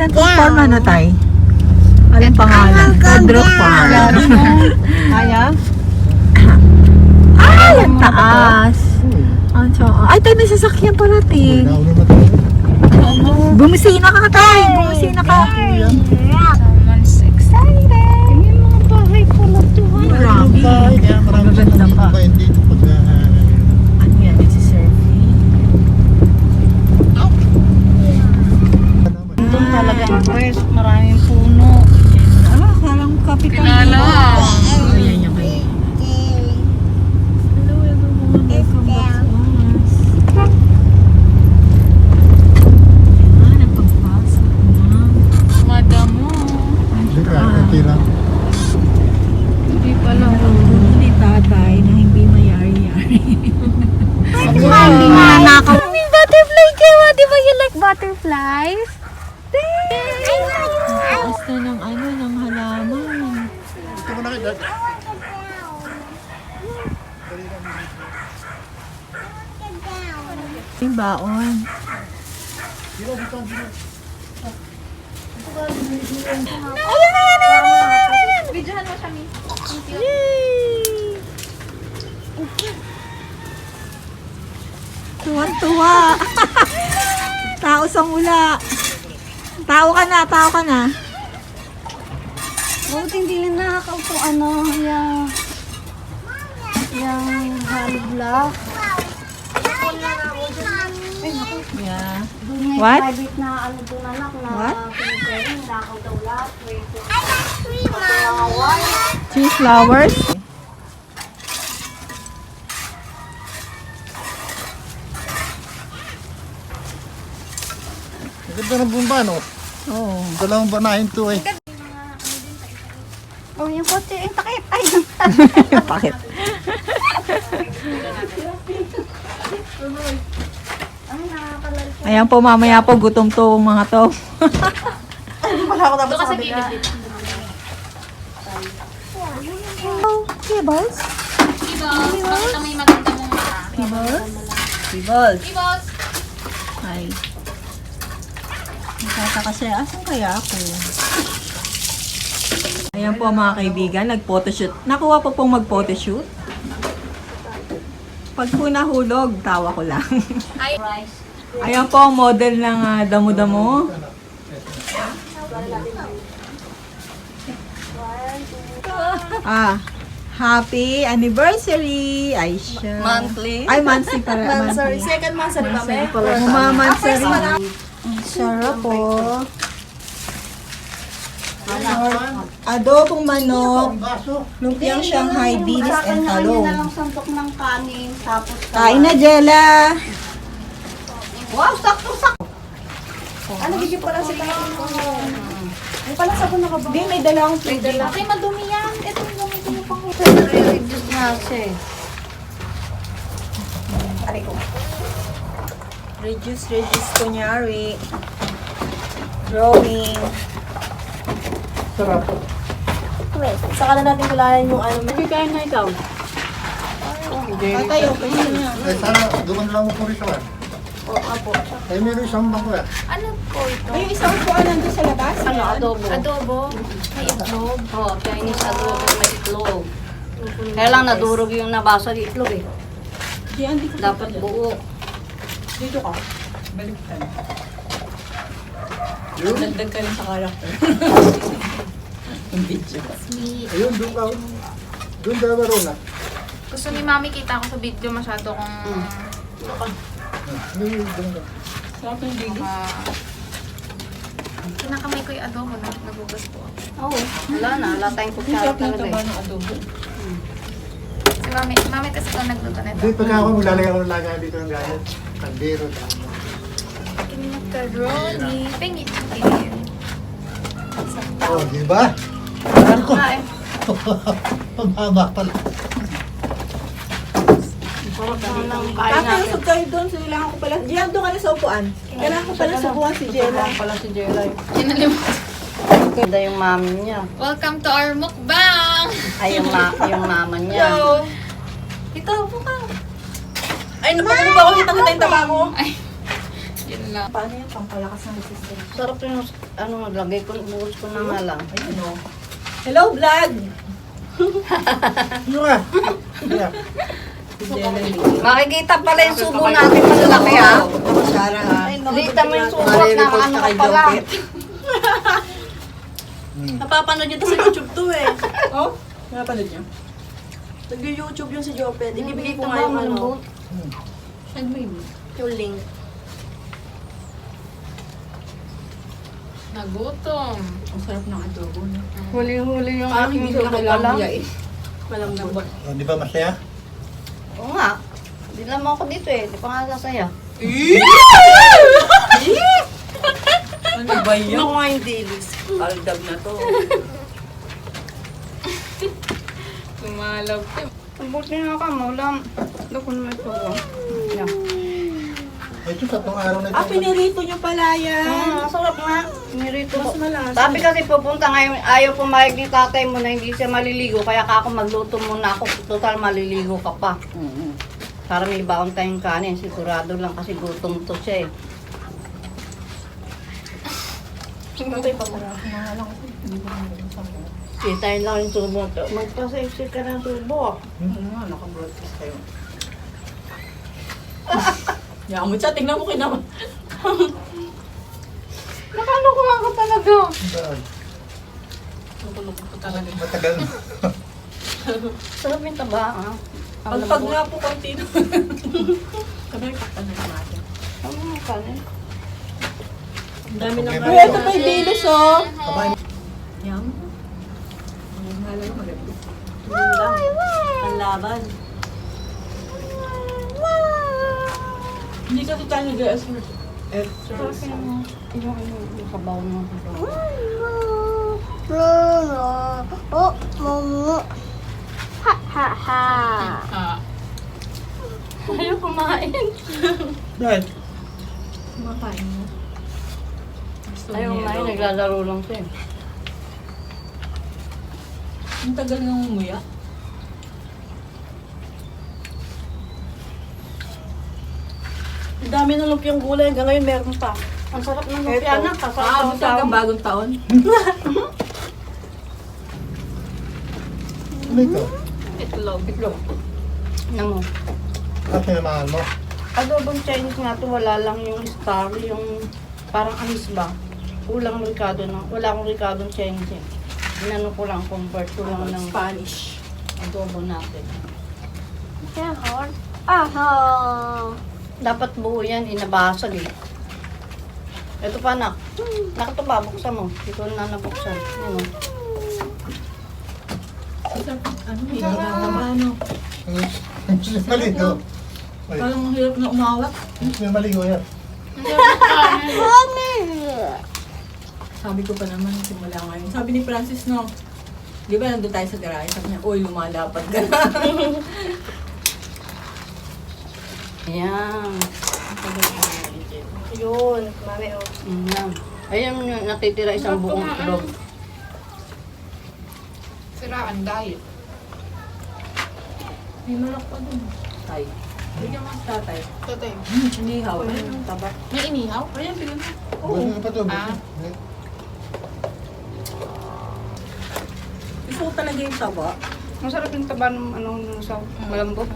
pangalan ng farm ano tay? Alam pangalan? Pedro Farm. Aya? Ay, ang taas. Ang ay, tayo may sasakyan parating. Nauna na tayo. Bumisina ka tay. Bumisina ka. Someone's excited. Baon. Ayan na, yan, yan, yan, yan, yan. Videohan mo siya, Mi. Yay! Tuwan-tuwa. tao sa mula. Tao ka na, tao ka na. Buti hindi lang nakakaupo ano, yung... Yung hollow block. Yeah. Doon What? private na ano doon anak na What? pinipwede, nakaw daw lahat. Wait, mga wire. Three flowers. Ganda ng bumba, no? Oh. Dalawang banahin to eh. Oh, yung kotse, yung takip. Ay, Bakit? ay, nakakalala. Ayan po, mamaya po, gutom to mga to. Oh, Pebbles? Bakit may maganda mong mata? Pebbles? Pebbles. Kibos! Ay. Nakataka siya. Asan kaya ako? Ayan po mga kaibigan, nag-photoshoot. Nakuha po pong mag-photoshoot. Pag po nahulog, tawa ko lang. Ay, rice. Ayan po ang model ng ah, damo-damo. Ah, happy anniversary, Aisha. Monthly? Ay, monthly para. monthly. Second month sa diba, me? Umamansari. Ang sarap po. Adobong manok, Baso. lumpiang Shanghai, bilis and talong. santok ng kanin, tapos Kain na, Jella! Wow, sakto-sakto. Ano, bigyan pa lang si Kain ko. Ay, pala sabon na ka ba? Hindi, may dalawang plate. Ay, madumi yan. Ito yung gamitin mo pang Reduce na siya eh. Reduce, reduce, kunyari. Drawing. Sarap. Saka na natin kulayan yung ano. Kikain na ikaw. Tatay, okay na yan. Eh, sana, duman lang mo po rin siya. O, apo. Eh, meron isang bangko eh. Ano po ito? Ay, yung isang po nandun sa labas? Ano, adobo. Adobo. May itlog. Oh, Chinese adobo may itlog. Kaya lang nadurog yung nabasa ng itlog eh. Di, andi ka. Dapat buo. Dito ka. Baliktad. Yun. Dagdag ka rin sa karakter. Ang video. Sweet. Ayun, doon ka. Doon ka ah? Gusto ni Mami kita ako sa video masyado kung ka. Sarap ng uh, kinakamay ko yung adobo na nagugas po ako. Oo, wala na. Wala tayong kutsara Sarap ng talaga taba eh. ng adobo. Mami, mami kasi ito nagluto nito. Hindi, pagka ako maglalagay ako ng laga dito ng gaya. Kaldero. Macaroni. Pengi chicken. Oh, di ba? Nga eh. Ang haba pala. Natin. usap kayo doon. So, kailangan ko pala. Diyan, doon ka na sa upuan. Kailangan ko pala subuhan si Jella. Sarap pala si Jelay. Kinalimutan. Ganda yung mami niya. Welcome to our mukbang! Ay, yung, ma yung mama niya. Ito, buka. Ay, napagano ba ako? Kitang-kita yung taba mo. Ay, yun lang. Paano yan? Pampalakas ng resistance. Sarap yung, ano, lagay ko, buhos ko na nga lang. Ayun o. Hello, vlog! Ano ka? Makikita pala yung subo natin malalaki ha. Ako, Shara ha. Dita mo yung subo at na ano ka pala. Napapanood niyo to sa YouTube to eh. Oh? Napanood niyo? Nag-YouTube yung si Joped. Ibibigay ko nga yung ano? Saan mo yun? yung link. Nagutom. Ang sarap ng adobo. Huli-huli yung aking hindi ko kailangan pala. niya eh. Malambot. Oh, di ba masaya? Oo nga. Hindi lang ako dito eh. Di pa nga sasaya. Ano ba Ano ko nga yung dailies? Aldab na to. Lumalaw ka. Buti nga ka, maulam. Dako naman ito. oh. Yan. Ito, tatlong araw na ito. Ah, pinirito niyo pala yan. Ah, sarap nga. Nirito Mas ko. malasa. Sabi kasi pupunta ngayon, ayaw pumayag ni tatay mo na hindi siya maliligo. Kaya ka ako magluto muna ako. Total maliligo ka pa. Para may baon tayong kanin. Sigurado lang kasi gutom to siya eh. Sitayin lang yung tubo. Magpasaysi ka ng tubo. Ano nga, naka-broadcast kayo. Yan mo siya, tingnan mo kinaman. Nakaloko lang ka talaga. Nakuloko ko talaga. Matagal na. Sarap yung taba ah. Ang Pagpag nga po konti na. Kamay pakta na natin. Ano yung kanin? Ang dami ng. Uy, ito pa yung dilis oh. Kabayan. Yum. Ang lang maganda. Ang laban. Hindi kasi tayo nag-extra. Extra. Sarap yung yung yung kabaw mo. Ah. Ayaw kumain. Dahil, Kumakain mo. Ayaw kumain, naglalaro lang siya. eh. Ang tagal nang umuya. Ang dami ng lumpiang gulay. Hanggang ngayon meron pa. Ang sarap ng lumpia na. Kasarap Ah, hanggang bagong taon. ano ito? Itlog. Itlog. Ano mo? At pinamahal mo. Adobong Chinese nga to, wala lang yung star, yung parang anis ba? Kulang ricado na. Wala akong ricado Chinese eh. Inano ko lang, convert ko lang ng Spanish. adobo natin. Aha. Dapat buo yan, inabasag eh. Ito pa anak. Nakatuba, buksan mo. Ito na nabuksan. Yan o. Ano, hirap na ano. Gusto niya maligo. Parang ang hirap na umawat. gusto niya maligo yan. Sabi ko pa naman, simula ngayon. Sabi ni Francis, no, di ba nandun tayo sa garahe? Sabi niya, uy, lumalapat ka na. Ayan. Yun. Mami, oh. Ayan. Ayan yung natitira isang buong itlog. Diet. May malak pa dun. Tay. Bigyan mo sa tatay. Tatay. Inihaw. Ayun ang taba. May inihaw? Ayan, bigyan mo. Gusto niya pa ito. Ah. Gusto ko talaga yung taba. Masarap yung taba ng ano, nung sa malambot.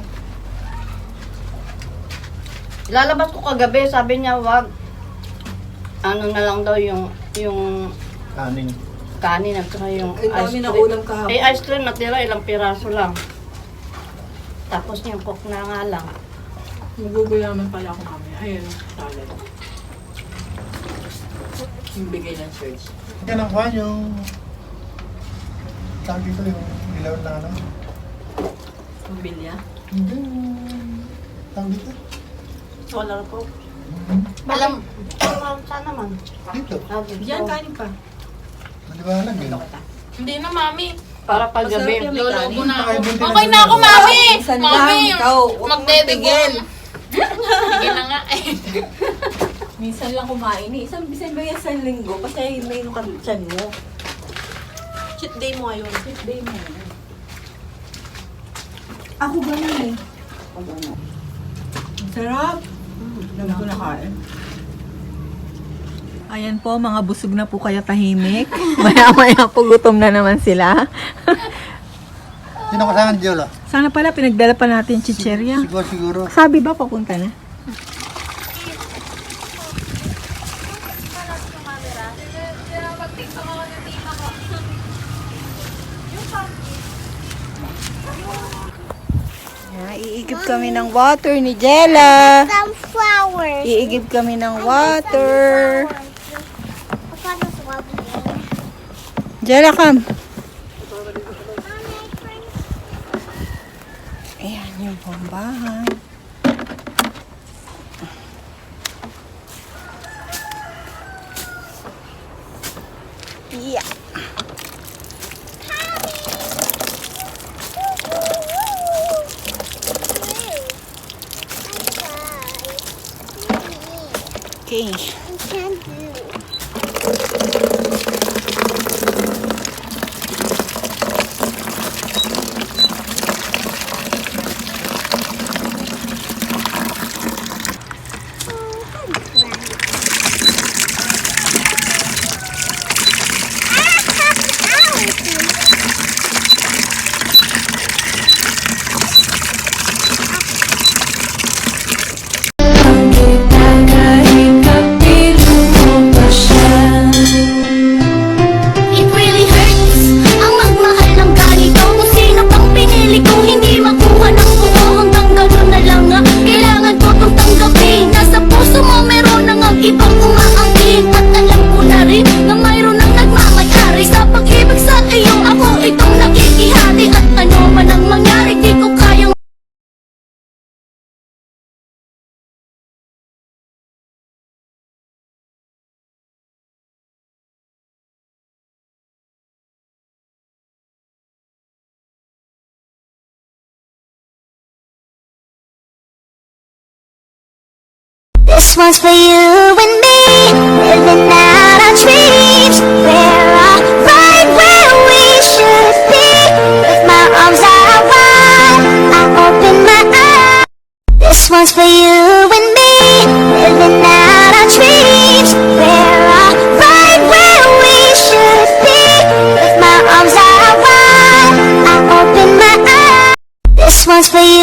Lalabas ko kagabi, sabi niya wag ano na lang daw yung yung Kaning. Kanin at saka yung Ang dami ice na cream. ulam kahapon. Eh, ice cream natira, ilang piraso lang. Tapos yung coke na nga lang. Magugulaman pala ako kami. Ayun, salad. Yung bigay ng church. Hindi ka nakuha yung... Tawag dito yung ilaw na ano. Mobilya. Tang dito. Solar po. Alam, alam saan naman? Dito. Sabi, Yan, kanin pa. Maliwanag eh. Hindi na, mami. Para. Masarap yung Lulubo na ako. Okay na ako, mami! Minsan Mami, lang, ikaw, huwag. Sige na nga eh. Minsan lang kumain eh. Isang bisan ba yan sa linggo? Kasi may yung tiyan mo. Cheat day mo ngayon. Cheat day mo. Ako ganun eh. Ang sarap. Dami ko nakain. Ayan po, mga busog na po kaya tahimik. Maya-maya po gutom na naman sila. Sino kasama ni Jolo? Sana pala pinagdala pa natin chicherya. Siguro, siguro. Sabi ba papunta na? Iigib kami ng water ni Jella. Some flowers. Iigib kami ng water. Paano swabbing? Jella, come. Ayan yung pambahan. Yeah. Okay. This one's for you and me, living out our dreams. We're all right where we should be. With my arms out wide, I open my eyes. This one's for you and me, living out our dreams. We're all right where we should be. With my arms out wide, I open my eyes. This one's for you